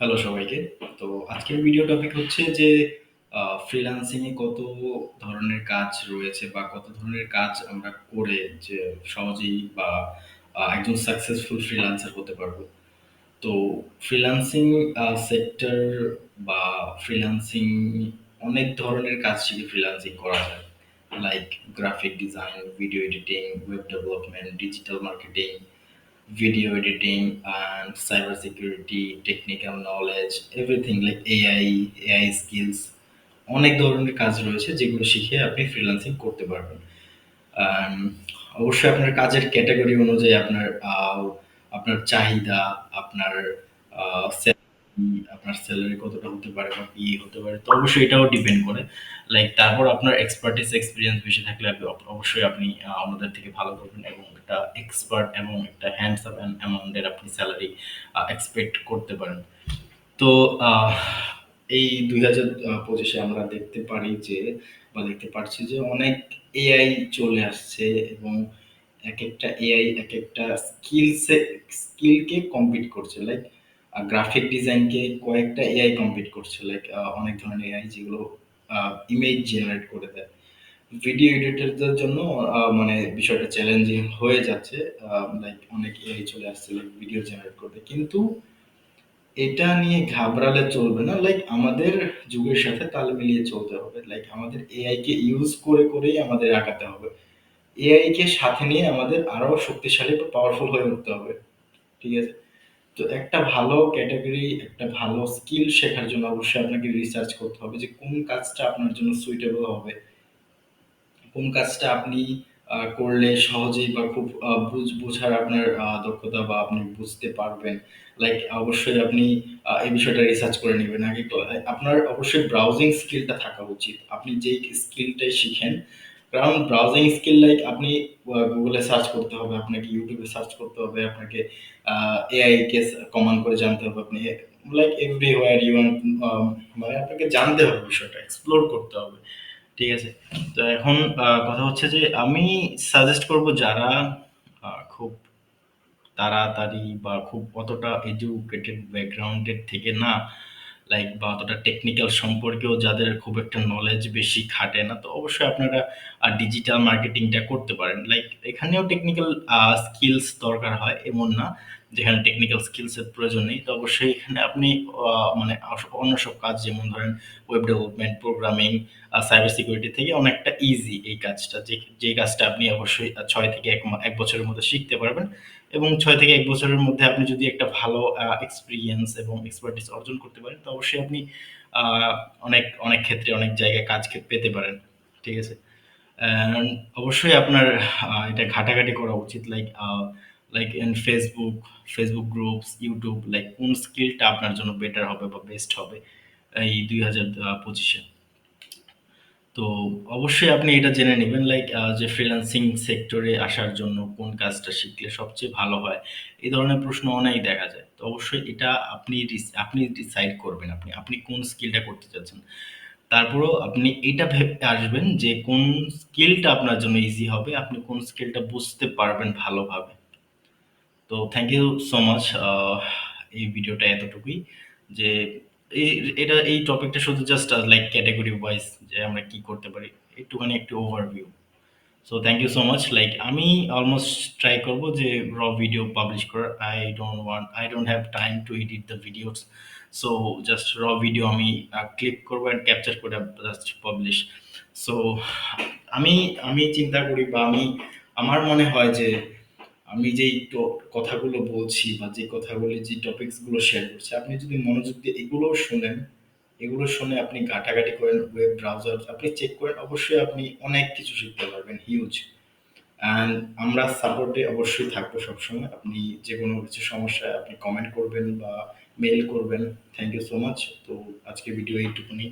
Hello সবাইকে। তো আজকের ভিডিও টপিক হচ্ছে যে এ কত ধরনের কাজ রয়েছে বা কত ধরনের কাজ আমরা করে যে সহজেই বা একজন সাকসেসফুল ফ্রিল্যান্সার হতে পারব। তো ফ্রিল্যান্সিং আ সেক্টর বা ফ্রিল্যান্সিং অনেক ধরনের কাজ শিখে ফ্রিল্যান্সিং করা যায়। Like graphic design, video editing, web development, digital marketing, video editing and cyber security, technical knowledge, everything like AI, AI skills অনেক ধরনের কাজ রয়েছে যেগুলো শিখে আপনি ফ্রিল্যান্সিং করতে পারবেন। আম অবশ্যই আপনার কাজের ক্যাটাগরি অনুযায়ী আপনার আহ, আপনার চাহিদা, আপনার আহ, আপনার স্যালারি কতটা হতে পারে বা কি হতে পারে। তো অবশ্যই এটাও ডিপেন্ড করে। লাইক তারপর আপনার এক্সপার্টিস এক্সপেরিয়েন্স বেশি থাকলে আপনি অবশ্যই আপনি আমাদের থেকে ভালো করবেন এবং একটা এক্সপার্ট এবং একটা হ্যান্ডস অ্যান অ্যামাউন্টের আপনি স্যালারি এক্সপেক্ট করতে পারেন। তো এই এই ২০২৫ এ আমরা দেখতে পারি যে, বা দেখতে পারছি যে অনেক এআই চলে আসছে এবং এক একটা এআই এক একটা স্কিলসে স্কিলকে কম্পিট করছে। লাইক গ্রাফিক ডিজাইনকে কয়েকটা এআই কম্পিট করছে। লাইক অনেক ধরনের এআই যেগুলো ইমেজ জেনারেট করে দেয়। ভিডিও এডিটরদের জন্য মানে বিষয়টা চ্যালেঞ্জিং হয়ে যাচ্ছে। লাইক অনেক এআই চলে আসছে লাইক ভিডিও জেনারেট করতে। কিন্তু এটা নিয়ে ঘাবড়ালে চলবে না। লাইক আমাদের যুগের সাথে তাল মিলিয়ে চলতে হবে। লাইক আমাদের এআই কে ইউজ করে, করেই আমাদের আগাতে হবে। এআই কে সাথে নিয়ে আমাদের আরও শক্তিশালী বা পাওয়ারফুল হয়ে উঠতে হবে। ঠিক আছে? তো একটা ভালো ক্যাটেগরি, একটা ভালো স্কিল শেখার জন্য অবশ্যই আপনাকে রিসার্চ করতে হবে যে কোন কাজটা আপনার জন্য সুইটেবল হবে। কোন কাজটা আপনি করলে সহজেই বা খুব বুঝ বোঝার আপনার দক্ষতা বা আপনি বুঝতে পারবেন। লাইক অবশ্যই আপনি এই বিষয়টা রিসার্চ করে নিবেন। আগে আপনার অবশ্যই ব্রাউজিং স্কিলটা থাকা উচিত। আপনি যেই স্কিলটাই শিখেন, কারণ ব্রাউজিং স্কিল লাইক আপনি গুগলে সার্চ করতে হবে, আপনাকে ইউটিউবে সার্চ করতে হবে, আপনাকে এআই কে স কমান্ড করে জানতে হবে। আপনি লাইক এভরিওয়্যার ইউ ওয়ান্ট মানে আপনাকে জানতে হবে বিষয়টা, এক্সপ্লোর করতে হবে। ঠিক আছে? তো এখন কথা হচ্ছে যে আমি সাজেস্ট করব যারা খুব তাড়াতাড়ি বা খুব অতটা এডুকেটেড ব্যাকগ্রাউন্ডের থেকে না, লাইক বা অতটা টেকনিক্যাল সম্পর্কেও যাদের খুব একটা নলেজ বেশি খাটে না, তো অবশ্যই আপনারা ডিজিটাল মার্কেটিংটা করতে পারেন। লাইক এখানেও টেকনিক্যাল স্কিলস দরকার হয়, এমন না যেখানে টেকনিক্যাল স্কিলস এর প্রয়োজন নেই। তো অবশ্যই এখানে আপনি মানে অন্য সব কাজ যেমন ধরেন web development, programming, cyber security থেকে অনেকটা ইজি এই কাজটা। যে যে কাজটা আপনি অবশ্যই ৬ থেকে ১ মা ১ বছরের মধ্যে শিখতে পারবেন এবং ছয় থেকে এক বছরের মধ্যে আপনি যদি একটা ভালো এক্সপেরিয়েন্স এবং এক্সপার্টিস অর্জন করতে পারেন, তো অবশ্যই আপনি অনেক, অনেক ক্ষেত্রে অনেক জায়গায় কাজ পেতে পারেন। ঠিক আছে? অবশ্যই আপনার এটা ঘাটাঘাটি করা উচিত। Like like in Facebook, Facebook groups, YouTube like কোন স্কিলটা আপনার জন্য বেটার হবে বা বেস্ট হবে এই ২০২৫ এ। তো অবশ্যই আপনি এটা জেনে নিবেন লাইক যে ফ্রিল্যান্সিং সেক্টরে আসার জন্য কোন কাজটা শিখলে সবচেয়ে ভালো হয়। এই ধরনের প্রশ্ন অনেক দেখা যায়। তো অবশ্যই এটা আপনি আপনি ডিসাইড করবেন আপনি, আপনি কোন স্কিলটা করতে চাচ্ছেন। তারপরেও আপনি এটা ভেবে আসবেন যে কোন স্কিলটা আপনার জন্য ইজি হবে, আপনি কোন স্কিলটা বুঝতে পারবেন ভালোভাবে। তো থ্যাংক ইউ সো মাচ এই ভিডিওটা এতটুকুই। যে এটা, এই টপিকটা শুধু জাস্ট লাইক ক্যাটেগরি ওয়াইজ যে আমরা কি করতে পারি। একটুখানি একটু overview. So thank you so much. Like আমি অলমোস্ট ট্রাই করব যে র ভিডিও পাবলিশ করার। I don't want I don't have time to edit the videos. So just raw video আমি ক্লিক করব অ্যান্ড ক্যাপচার করে জাস্ট পাবলিশ। সো আমি আমি চিন্তা করি বা আমি, আমার মনে হয় যে আমি ট কথাগুলো বলছি বা যে কথাগুলি যে টপিকসগুলো শেয়ার করছি, আপনি যদি মনোযোগ দিয়ে এগুলোও শোনেন, এগুলো শুনে আপনি ঘাটাঘাটি করেন, ওয়েব ব্রাউজার আপনি চেক করেন, অবশ্যই আপনি অনেক কিছু শিখতে পারবেন, হিউজ। অ্যান্ড আমরা সাপোর্টে অবশ্যই থাকব সবসময়। আপনি যে কোনো কিছু সমস্যায় আপনি কমেন্ট করবেন বা মেইল করবেন। Thank you so much. তো আজকে ভিডিও এইটুকুনি।